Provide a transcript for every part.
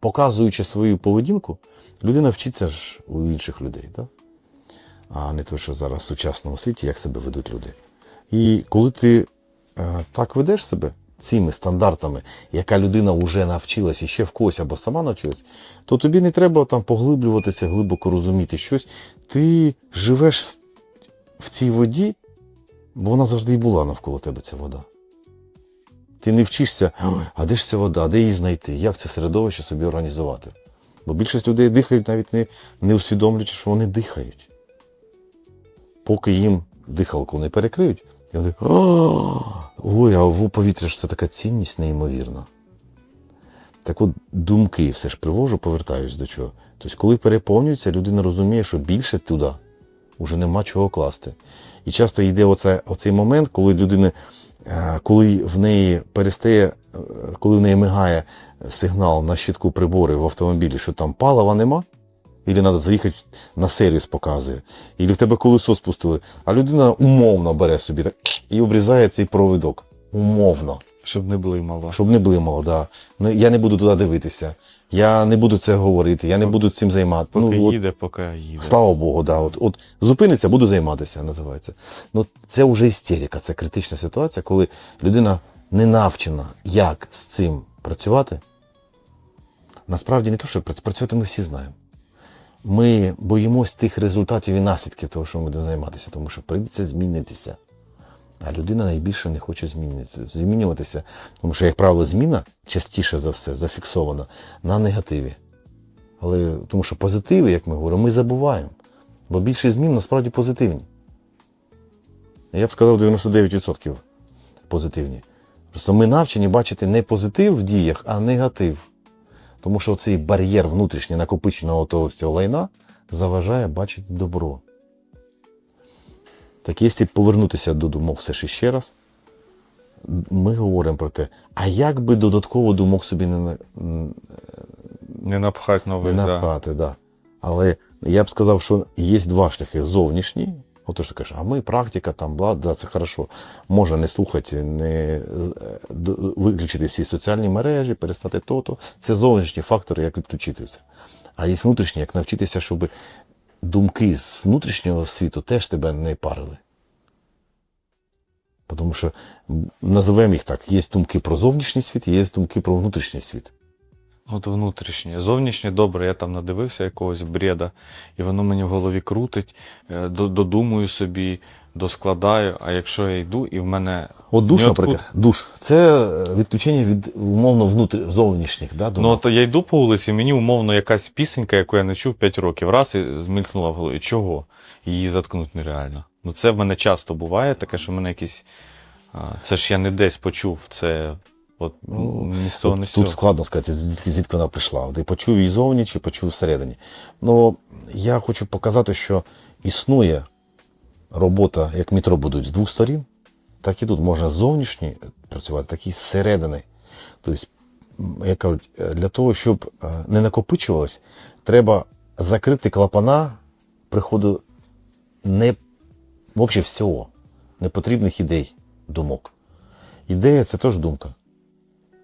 показуючи свою поведінку, людина вчиться ж у інших людей, так? а не те, що зараз в сучасному світі, як себе ведуть люди. І коли ти е, так ведеш себе цими стандартами, яка людина вже навчилась і ще в когось або сама навчилась, то тобі не треба там поглиблюватися, глибоко розуміти щось. Ти живеш в цій воді, бо вона завжди і була навколо тебе, ця вода. Ти не вчишся, а де ж ця вода, де її знайти, як це середовище собі організувати. Бо більшість людей дихають, навіть не, не усвідомлюючи, що вони дихають. Поки їм дихалку не перекриють, і вони ой, а в повітря ж це така цінність неймовірна. Так от думки все ж привожу, повертаюсь до чого. Тобто, коли переповнюється, людина розуміє, що більше туди вже нема чого класти. І часто йде оце, оцей момент, коли людина, коли в неї перестає, е, коли в неї мигає сигнал на щитку прибори в автомобілі, що там палива нема, і треба заїхати на сервіс показує. І в тебе колесо спустили, а людина умовно бере собі так і обрізає цей провідок. Умовно. Щоб не блимало. Щоб не блимало, да. Ну, Я не буду туди дивитися. Я не буду це говорити, я не буду цим займатися. Поки ну, от, їде, поки їде. Слава Богу, да. От, от зупиниться, буду займатися, називається. Ну, це вже істерика, це критична ситуація, коли людина не навчена, як з цим працювати. Насправді не то, що працювати ми всі знаємо. Ми боїмось тих результатів і наслідків того, що ми будемо займатися, тому що прийдеться змінитися. А людина найбільше не хоче змінюватися, тому що, як правило, зміна частіше за все зафіксована на негативі. Але тому що позитиви, як ми говоримо, ми забуваємо. Бо більшість змін насправді позитивні. Я б сказав 99% позитивні. Просто ми навчені бачити не позитив в діях, а негатив. Тому що цей бар'єр внутрішній накопиченого того всього лайна заважає бачити добро. Так якщо повернутися до думок все ж іще раз, ми говоримо про те, а як би додатково думок собі не, Не напхать не нових, да. напхати, да. Але я б сказав, що є два шляхи зовнішні. Ото що ти кажеш, а ми практика, там, бла, да, це хорошо. Можна не слухати, не е, виключити всі соціальні мережі, перестати то-то. Це зовнішні фактори, як відключити все. А є внутрішні, як навчитися, щоб думки з внутрішнього світу теж тебе не парили. Тому що називаємо їх так: є думки про зовнішній світ, є думки про внутрішній світ. От внутрішнє. Зовнішнє добре, я там надивився якогось бреда, і воно мені в голові крутить, е, додумую собі, доскладаю, а якщо я йду і в мене. От душ, ніоткуд- наприклад, душ. Це відключення від умовно внутр... зовнішніх, да, Ну, от я йду по вулиці, мені умовно якась пісенька, яку я не чув 5 років, раз і змількнула в голові. Чого? Її заткнути нереально. Ну, це в мене часто буває, таке, що в мене якісь. Це ж я не десь почув, це от Ну, ні з того, ні Тут, з тут складно сказати, звідки, звідки вона прийшла. Ти почув її зовні чи почув всередині. Ну, я хочу показати, що існує робота, як метро будуть з двох сторін, так і тут можна зовнішні працювати, так і зсередини. Тобто, як кажуть, для того, щоб е, не накопичувалось, треба закрити клапана приходу не взагалі всього, непотрібних ідей, думок. Ідея це теж думка.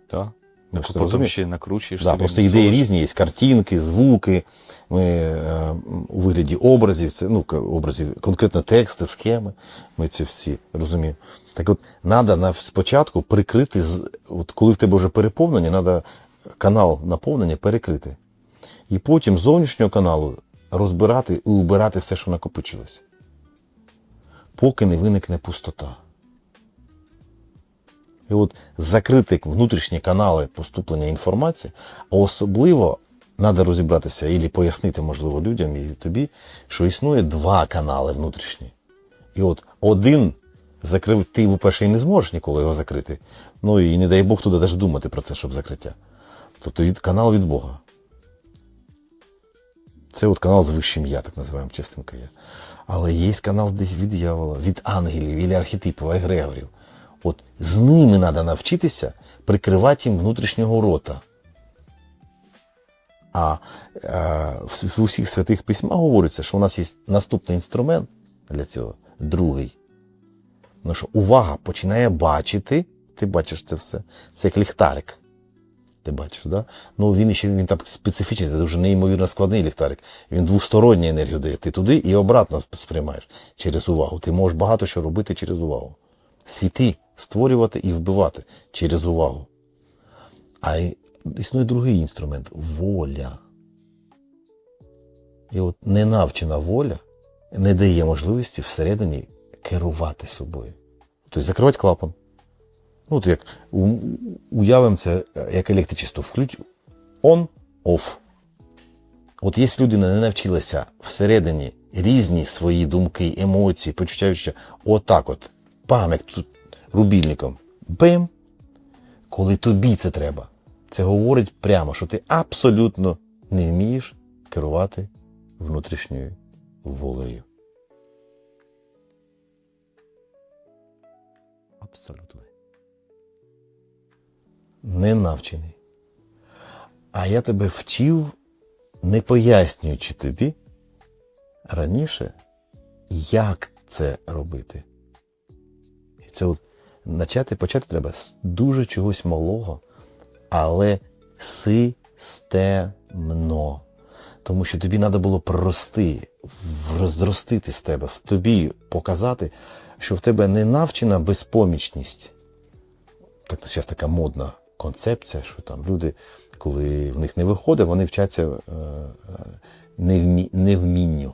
Так. Ну, Яку потім ще накручуєш. Да, собі, просто ідеї різні, є картинки, звуки, ми, е, у вигляді образів, це, ну, образів, конкретно тексти, схеми. Ми це всі розуміємо. Так от, треба спочатку прикрити, от коли в тебе вже переповнення, треба канал наповнення перекрити. І потім з зовнішнього каналу розбирати і убирати все, що накопичилось. Поки не виникне пустота. І от закрити внутрішні канали поступлення інформації, а особливо треба розібратися і пояснити, можливо, людям і тобі, що існує два канали внутрішні. І от один закрив, ти, по-перше, і не зможеш ніколи його закрити. Ну і не дай Бог туди навіть думати про це, щоб закриття. Тобто від, канал від Бога. Це от канал з вищим я, так називаємо частинка я. Але є канал від дьявола, від ангелів, від архетипів, егрегорів. От з ними треба навчитися прикривати їм внутрішнього рота. А е, в, усіх святих письмах говориться, що у нас є наступний інструмент для цього, другий. Ну що увага починає бачити, ти бачиш це все, це як ліхтарик. Ти бачиш, да? Ну він ще він там специфічний, це дуже неймовірно складний ліхтарик. Він двосторонню енергію дає. Ти туди і обратно сприймаєш через увагу. Ти можеш багато що робити через увагу. Світи створювати і вбивати через увагу. А існує другий інструмент воля. І от ненавчена воля не дає можливості всередині керувати собою. Тобто закривати клапан. Ну, от як уявимо це як електричество. Включ on, off. От якщо людина не навчилася всередині різні свої думки, емоції, почуття відчуття, отак от, пам, як тут рубільником, бим, коли тобі це треба, це говорить прямо, що ти абсолютно не вмієш керувати внутрішньою волею. Абсолютно. Не навчений. А я тебе вчив, не пояснюючи тобі раніше, як це робити. І це от почати, почати треба з дуже чогось малого, але системно. Тому що тобі треба було прорости, в- зростити з тебе, в тобі показати, що в тебе не навчена безпомічність. Так зараз така модна концепція, що там люди, коли в них не виходить, вони вчаться е, невмі, невмінню.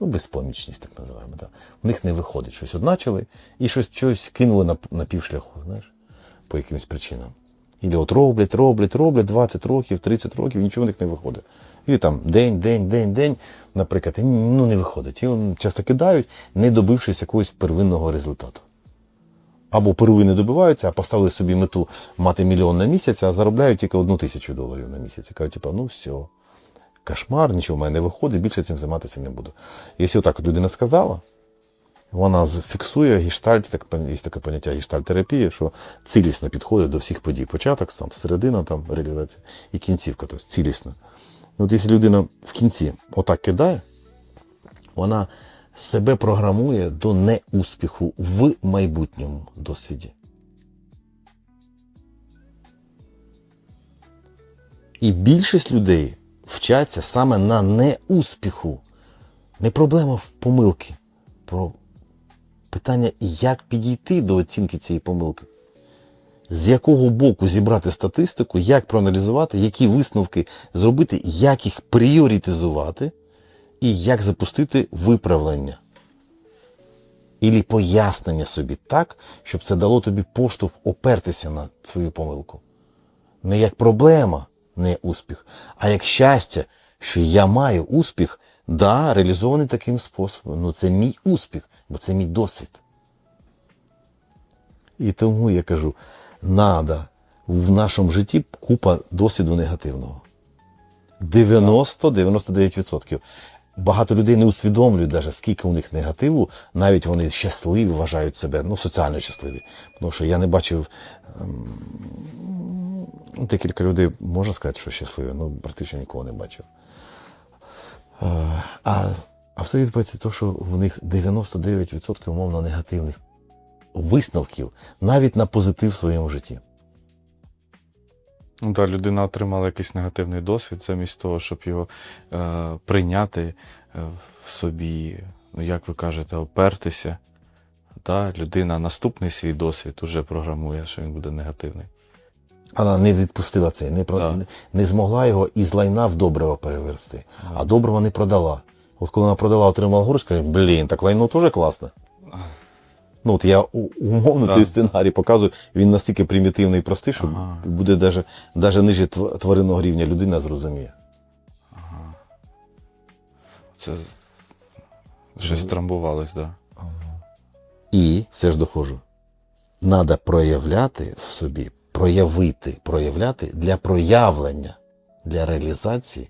Ну, безпомічність, так називаємо. Да. У них не виходить щось одначали і щось, щось кинули на, на півшляху, знаєш, по якимось причинам. Ілі от роблять, роблять, роблять 20 років, 30 років, нічого в них не виходить. І там день, день, день, день, наприклад, і ну не виходить. І часто кидають, не добившись якогось первинного результату. Або первини добиваються, а поставили собі мету мати мільйон на місяць, а заробляють тільки одну тисячу доларів на місяць. І кажуть, типу, ну все, кошмар, нічого в мене не виходить, більше цим займатися не буду. Якщо отак от людина сказала, вона фіксує гештальт, так є таке поняття гештальт-терапії, що цілісно підходить до всіх подій. Початок, там, середина там, реалізація і кінцівка, тобто цілісно. І от якщо людина в кінці отак кидає, вона себе програмує до неуспіху в майбутньому досвіді. І більшість людей вчаться саме на неуспіху. Не проблема в помилки, про питання, як підійти до оцінки цієї помилки. З якого боку зібрати статистику, як проаналізувати, які висновки зробити, як їх пріоритизувати і як запустити виправлення. Ілі пояснення собі так, щоб це дало тобі поштовх опертися на свою помилку. Не як проблема, не успіх, а як щастя, що я маю успіх, да, реалізований таким способом. Ну це мій успіх, бо це мій досвід. І тому я кажу, надо в нашому житті купа досвіду негативного. 90-99%. Багато людей не усвідомлюють, даже, скільки у них негативу, навіть вони щасливі вважають себе, ну, соціально щасливі. Тому що я не бачив ем, ну, декілька людей, можна сказати, що щасливі, ну практично нікого не бачив. Е, А, а все відбувається те, що в них 99% умовно негативних висновків навіть на позитив в своєму житті. Ну так, людина отримала якийсь негативний досвід, замість того, щоб його е, прийняти е, в собі, ну як ви кажете, опертися. Та, людина наступний свій досвід уже програмує, що він буде негативний. Вона не відпустила це, не, про, Так. не, не змогла його із лайна в добриво переверсти. А добриво не продала. От коли вона продала, отримала гроші, каже, блін, так лайно теж класно. Ну, от я умовно Так. цей сценарій показую, він настільки примітивний і простий, що Ага. буде даже ниже тв- тваринного рівня людина зрозуміє. Це щось трамбувалось, так. Да. І все ж доходжу. Надо проявляти в собі, проявити, проявляти для проявлення, для реалізації.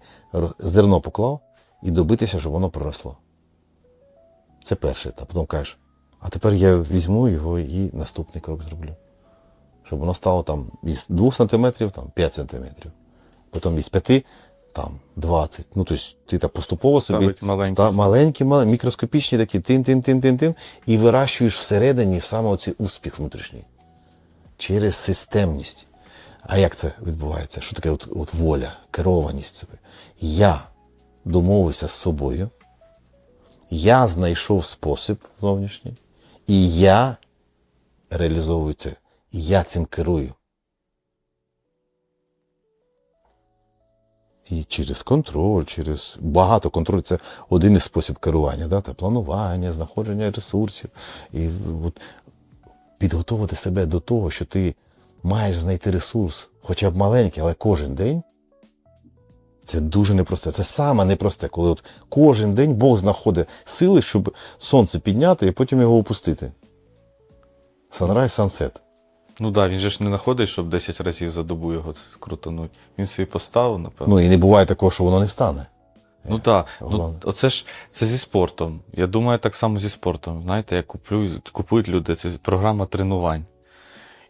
Зерно поклав і добитися, щоб воно проросло. Це перший етап. Потім кажеш, а тепер я візьму його і наступний крок зроблю. Щоб воно стало там із 2 см там 5 см. Потім із 5 там 20. Ну, тобто ти так поступово собі маленькі. ста- маленькі, маленькі, мікроскопічні такі тин-тин-тин-тин-тин, і вирощуєш всередині саме оцей успіх внутрішній. Через системність. А як це відбувається? Що таке от, от воля, керованість себе? Я домовився з собою, я знайшов спосіб зовнішній, і я реалізовую це. І я цим керую. І через контроль, через багато контролю це один із спосіб керування, да? та планування, знаходження ресурсів. І от підготувати себе до того, що ти маєш знайти ресурс, хоча б маленький, але кожен день. Це дуже непросте. Це саме непросте, коли от кожен день Бог знаходить сили, щоб сонце підняти і потім його опустити. Sunrise, sunset. Ну так, да, він же ж не знаходить, щоб 10 разів за добу його крутануть. Він собі поставив, напевно. Ну і не буває такого, що воно не встане. Ну так, ну, оце ж це зі спортом. Я думаю, так само зі спортом. Знаєте, як куплюють, купують люди, це програма тренувань.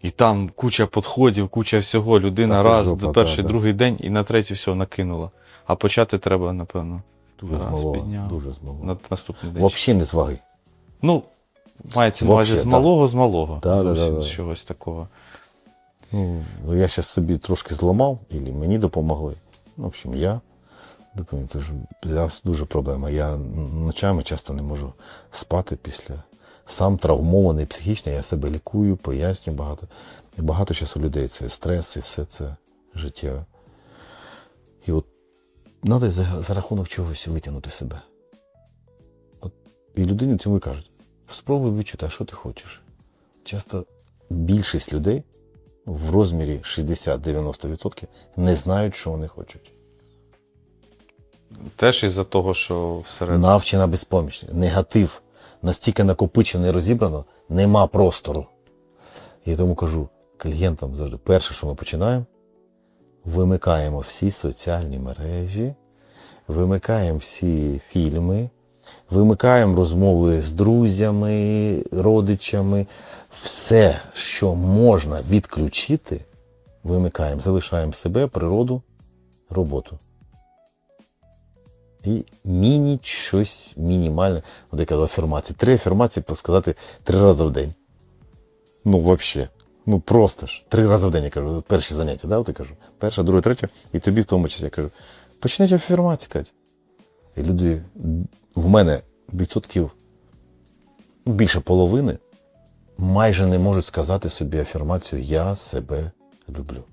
І там куча підходів, куча всього. Людина Так, раз, група, перший, так, так. другий день і на третій все накинула. А почати треба, напевно, Дуже Раз, малого. підняв. Дуже з малого. на наступний день. Взагалі не з ваги. Ну, мається на увазі з малого, з малого. Да, Зовсім да, да. з чогось такого. Ну, я зараз собі трошки зламав, і мені допомогли. Ну, в общем, я допоміг. Тож дуже проблема. Я ночами часто не можу спати після. Сам травмований психічно, я себе лікую, пояснюю багато. І багато зараз у людей це стрес і все це життєве. І от треба за, за рахунок чогось витягнути себе. От, і людині цьому і кажуть: спробуй відчути, а що ти хочеш. Часто більшість людей в розмірі 60-90% не знають, що вони хочуть. Теж із-за того, що всередині. Навчена безпомічність. Негатив настільки накопичено і розібрано, нема простору. І тому кажу клієнтам завжди: перше, що ми починаємо, вимикаємо всі соціальні мережі, вимикаємо всі фільми, вимикаємо розмови з друзями, родичами. Все, що можна відключити, вимикаємо, залишаємо себе, природу, роботу. І міні щось мінімальне. От я кажу, афірмації. Три афірмації сказати три рази в день. Ну, взагалі. Ну просто ж. Три рази в день я кажу, перші заняття, да, от я кажу. Перше, друге, третє, і тобі в тому числі я кажу. Почніть афірмації, Кать. І люди, в мене відсотків ну, більше половини майже не можуть сказати собі афірмацію Я себе люблю.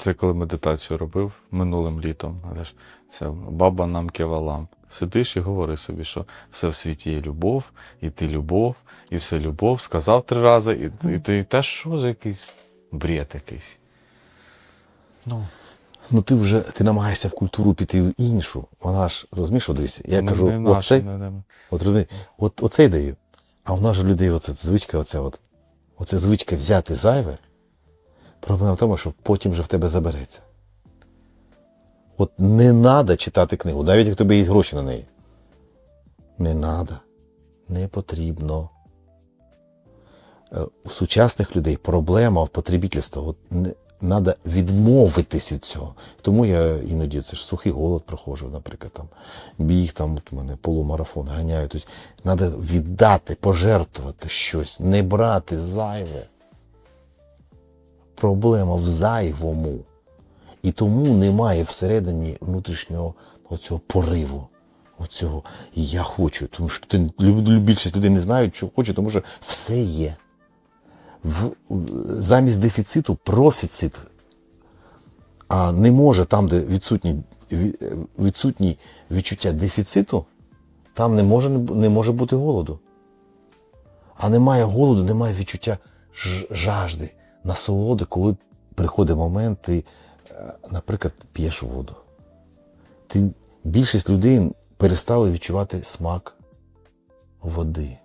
Це коли медитацію робив минулим літом. Але ж це баба нам кевалам. Сидиш і говори собі, що все в світі є любов, і ти любов, і все любов. Сказав три рази, і, і ти та що за якийсь бред якийсь. Ну, Ну ти вже ти намагаєшся в культуру піти в іншу. Вона ж розумієш, дивися, я не- кажу, не наше, оцей, не- не- от, розумієш, от оцей даю. А в нас же людей оце звичка, оця от, оце звичка взяти зайве. Проблема в тому, що потім же в тебе забереться. От не треба читати книгу, навіть як тебе є гроші на неї. Не треба. Не потрібно. Е, У сучасних людей проблема в потребітельстві. От треба відмовитись від цього. Тому я іноді це ж сухий голод проходжу, наприклад, там біг, там от у мене полумарафон ганяю. Тобто треба віддати, пожертвувати щось, не брати зайве. Проблема в зайвому. І тому немає всередині внутрішнього оцього пориву. Оцього я хочу. Тому що ти, більшість людей не знають, що хочуть, тому що все є. В, замість дефіциту профіцит. А не може там, де відсутні, відсутні відчуття дефіциту, там не може, не може бути голоду. А немає голоду, немає відчуття жажди, насолоди, коли приходить момент, ти, е, наприклад, п'єш воду. Ти, більшість людей перестали відчувати смак води.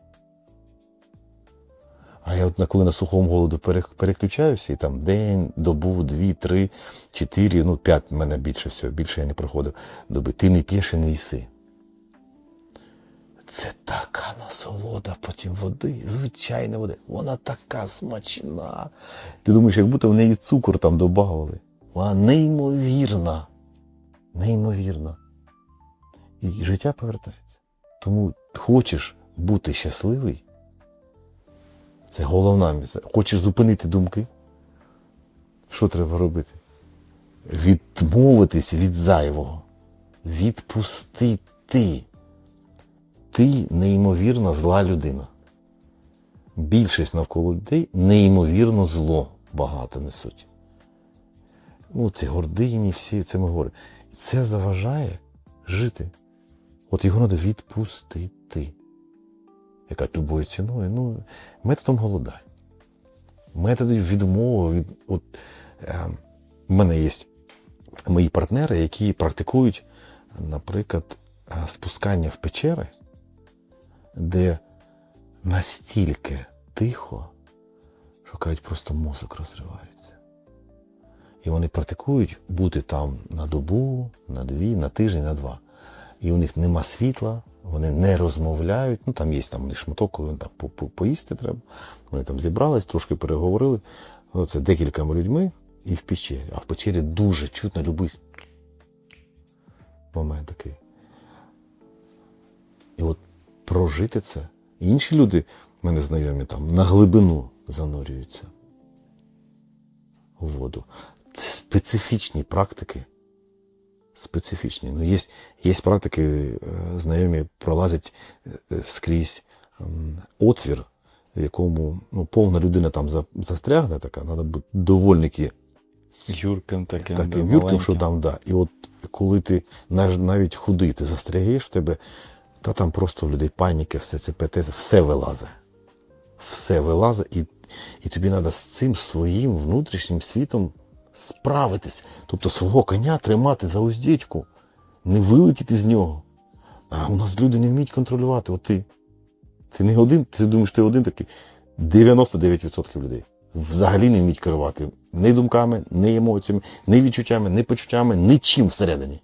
А я от коли на сухому голоду переключаюся, і там день, добу, дві, три, чотири, ну п'ять в мене більше всього, більше я не проходив доби. Ти не п'єш і не їси. Це така насолода потім води, звичайна води. Вона така смачна. Ти думаєш, як будто в неї цукор там додавали. Вона неймовірна. Неймовірна. І життя повертається. Тому хочеш бути щасливий. Це головна місце. Хочеш зупинити думки. Що треба робити? Відмовитись від зайвого. Відпустити. Ти неймовірно зла людина. Більшість навколо людей неймовірно зло багато несуть. Ну, це гордині, всі це ми говоримо. І це заважає жити. От його треба відпустити. Яка любою ціною? Ну, методом голодай. Методом відмови від. От, е, в мене є мої партнери, які практикують, наприклад, е, спускання в печери, де настільки тихо, що кажуть, просто мозок розривається. І вони практикують бути там на добу, на дві, на тиждень, на два. І у них нема світла, вони не розмовляють. Ну там є там шматок, коли там по- по- поїсти треба. Вони там зібрались, трошки переговорили. Це декількома людьми і в печері. А в печері дуже чутно любий момент такий. І от прожити це. Інші люди, в мене знайомі, там на глибину занурюються у воду. Це специфічні практики. Специфічні. Ну, є, є практики, е, знайомі пролазять е, скрізь отвір, в якому ну, повна людина там застрягне, така, треба бути довольники Юрким таким. таким юрким, що там, да. І от коли ти навіть худий, ти застрягаєш в тебе, та там просто в людей паніки, все це ПТ, все вилазить. Все вилазить, і, і тобі треба з цим своїм внутрішнім світом справитись. Тобто свого коня тримати за уздечку, не вилетіти з нього. А у нас люди не вміють контролювати. От ти. Ти не один, ти думаєш, ти один такий. 99% людей взагалі не вміють керувати ні думками, ні емоціями, ні відчуттями, ні почуттями, нічим всередині.